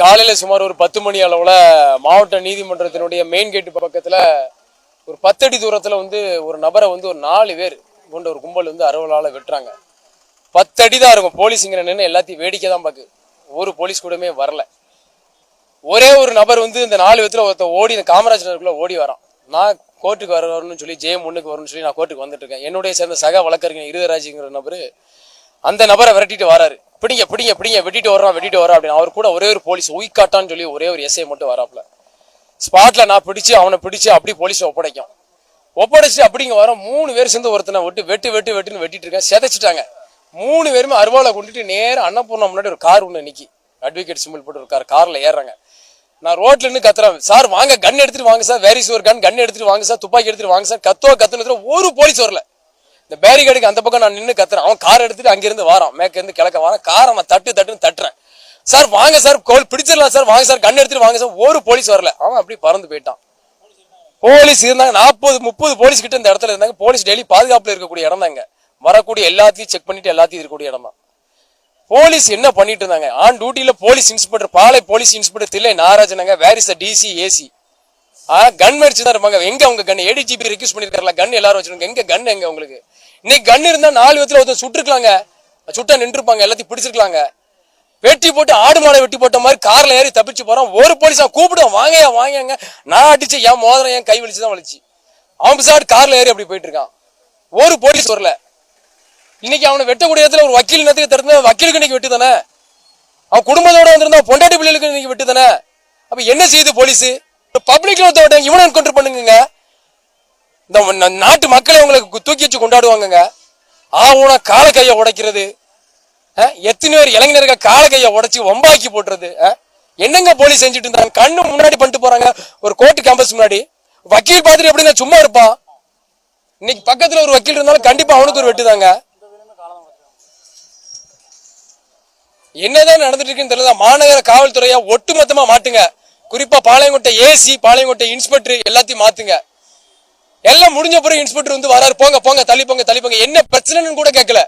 காலையில் சுமார் ஒரு பத்து மணி அளவில் மாவட்ட நீதிமன்றத்தினுடைய மெயின் கேட்டு பக்கத்தில் ஒரு பத்தடி தூரத்தில் வந்து ஒரு நபரை வந்து ஒரு நாலு பேர் கொண்ட ஒரு கும்பல் வந்து அறுவலால் வெட்டுறாங்க. பத்தடி தான் இருக்கும். போலீஸுங்கிற நின்று எல்லாத்தையும் வேடிக்கை தான் பார்க்கு ஒரு போலீஸ் கூடமே வரல. ஒரே ஒரு நபர் வந்து இந்த நாலு விதத்துல ஒருத்தர் ஓடி இந்த காமராஜ் ஓடி வரான். நான் கோர்ட்டுக்கு வர வரணும்னு சொல்லி ஜெயம் முன்னுக்கு வரணும்னு சொல்லி நான் கோர்ட்டுக்கு வந்துட்டு இருக்கேன். என்னுடைய சேர்ந்த சக வழக்கறிஞர் இருதராஜுங்கிற நபர் அந்த நபரை விரட்டிட்டு வராரு. பிடிங்க பிடிங்க பிடிங்க வெட்டிட்டு வர்றான் வெட்டிட்டு வரான் அப்படின்னு. அவர் கூட ஒரே ஒரு போலீஸ் உயிக்காட்டான்னு சொல்லி ஒரே ஒரு எஸ்ஐ மட்டும் வராப்ல ஸ்பாட்ல நான் பிடிச்சு அவனை பிடிச்சு அப்படி போலீஸ் ஒப்படைக்கும். ஒப்படைச்சு அப்படிங்க வர மூணு பேர் சேர்ந்து ஒருத்தனை விட்டு வெட்டு வெட்டு வெட்டுன்னு வெட்டிட்டு இருக்கேன் செதைச்சிட்டாங்க. மூணு பேருமே அருவாளை கொண்டுட்டு நேரம் அன்னபூர்ணா முன்னாடி ஒரு கார் ஒன்று நிக்கி. அட்வொகேட் சிம்பிள் போட்டு ஒரு கார் காரில் ஏறுறாங்க. நான் ரோட்ல இருந்து கத்துறேன். சார் வாங்க கன் எடுத்துட்டு வாங்க சார். வேரிஸ் ஒரு கன் கன் எடுத்துட்டு வாங்க சார். துப்பாக்கி எடுத்துட்டு வாங்க சார். கத்தோ கத்துனதுல ஒரு போலீஸ் வரல. இந்த பேரிகேடுக்கு அந்த பக்கம் நான் நின்று கத்துறேன். அவன் கார் எடுத்துட்டு அங்கிருந்து வாரான். மேக்கிருந்து கிழக்க வாரான். காரை அவன் தட்டு தட்டுன்னு தட்டுறேன். சார் வாங்க சார் கோல் பிடிச்சிடலாம் சார் வாங்க சார் கண் எடுத்துட்டு வாங்க சார் ஒரு போலீஸ் வரல. அவன் அப்படி பறந்து போயிட்டான். போலீஸ் இருந்தாங்க. நாற்பது முப்பது போலீஸ் கிட்ட இந்த இடத்துல இருந்தாங்க. போலீஸ் டெய்லி பாதுகாப்புல இருக்கக்கூடிய இடம் தாங்க வரக்கூடிய எல்லாத்தையும் செக் பண்ணிட்டு எல்லாத்தையும் இருக்கக்கூடிய இடம் தான். போலீஸ் என்ன பண்ணிட்டு இருந்தாங்க? On டியூட்டியில police inspector Palai police inspector Thillai நாராஜனங்க where is DC AC gun மேடிச்சு தான் இருப்பாங்க. எங்க உங்க கன் ஏடிஜிபி ரெக்யூஸ் பண்ணிருக்காருல கன் எல்லாரும் வச்சிருக்காங்க. எங்க கன் எங்க உங்களுக்கு? இன்னைக்கு கன் இருந்தா நாலு விதத்துல ஒருத்தர் சுட்டுருக்கலாங்க. சுட்டா நின்றுருப்பாங்க எல்லாத்தையும் பிடிச்சிருக்கலாங்க. வெட்டி போட்டு ஆடு மாடை வெட்டி போட்ட மாதிரி கார்ல ஏறி தப்பிச்சு போறோம் ஒரு போலீஸா கூப்பிடுவோம் வாங்கயா வாங்கங்க நான் அடிச்சு என் மோதிரம் என் கை வலிச்சு தான் வலிச்சு. அவன் பிசாட் கார்ல ஏறி அப்படி போயிட்டு இருக்கான். ஒரு போலீஸ் வரல. இன்னைக்கு அவனை வெட்டக்கூடிய இடத்துல ஒரு வக்கீல் நேரத்துக்கு திறந்து வக்கீலுக்கு இன்னைக்கு வெட்டு தானே அவன் குடும்பத்தோட வந்திருந்தா பொண்டாட்டி பிள்ளைகளுக்கு இன்னைக்கு வெட்டு தானே அப்ப என்ன செய்யுது போலீஸ்? பப்ளிக்ல ஒருத்தவங்க இவனை என்கவுண்டர் பண்ணுங்க இந்த நாட்டு மக்களை உங்களுக்கு தூக்கி வச்சு கொண்டாடுவாங்கங்க. ஆவுனா கால கையை உடைக்கிறது. எத்தனை பேர் இளைஞர்கள் கால கையை உடைச்சி ஒம்பாக்கி போட்டுறது. என்னங்க போலீஸ் செஞ்சுட்டு இருந்தாங்க? கண்ணு முன்னாடி பண்ணிட்டு போறாங்க. ஒரு கோர்ட்டு கேம்பஸ் முன்னாடி. வக்கீல் பார்த்துட்டு எப்படின்னா சும்மா இருப்பான்? இன்னைக்கு பக்கத்துல ஒரு வக்கீல் இருந்தாலும் கண்டிப்பா அவனுக்கு ஒரு வெட்டுதாங்க. என்னதான் நடந்துட்டு இருக்குன்னு தெரியல மாநகர காவல்துறையா ஒட்டுமொத்தமா மாட்டுங்க. குறிப்பா பாளையங்கோட்டை ஏசி பாளையங்கோட்டை இன்ஸ்பெக்டர் எல்லாத்தையும் மாத்துங்க. எல்லாம் முடிஞ்ச பிறகு இன்ஸ்பெக்டர் வந்து வராரு. போங்க போங்க தள்ளி போங்க தள்ளி போங்க. என்ன பிரச்சனைன்னு கூட கேட்கல.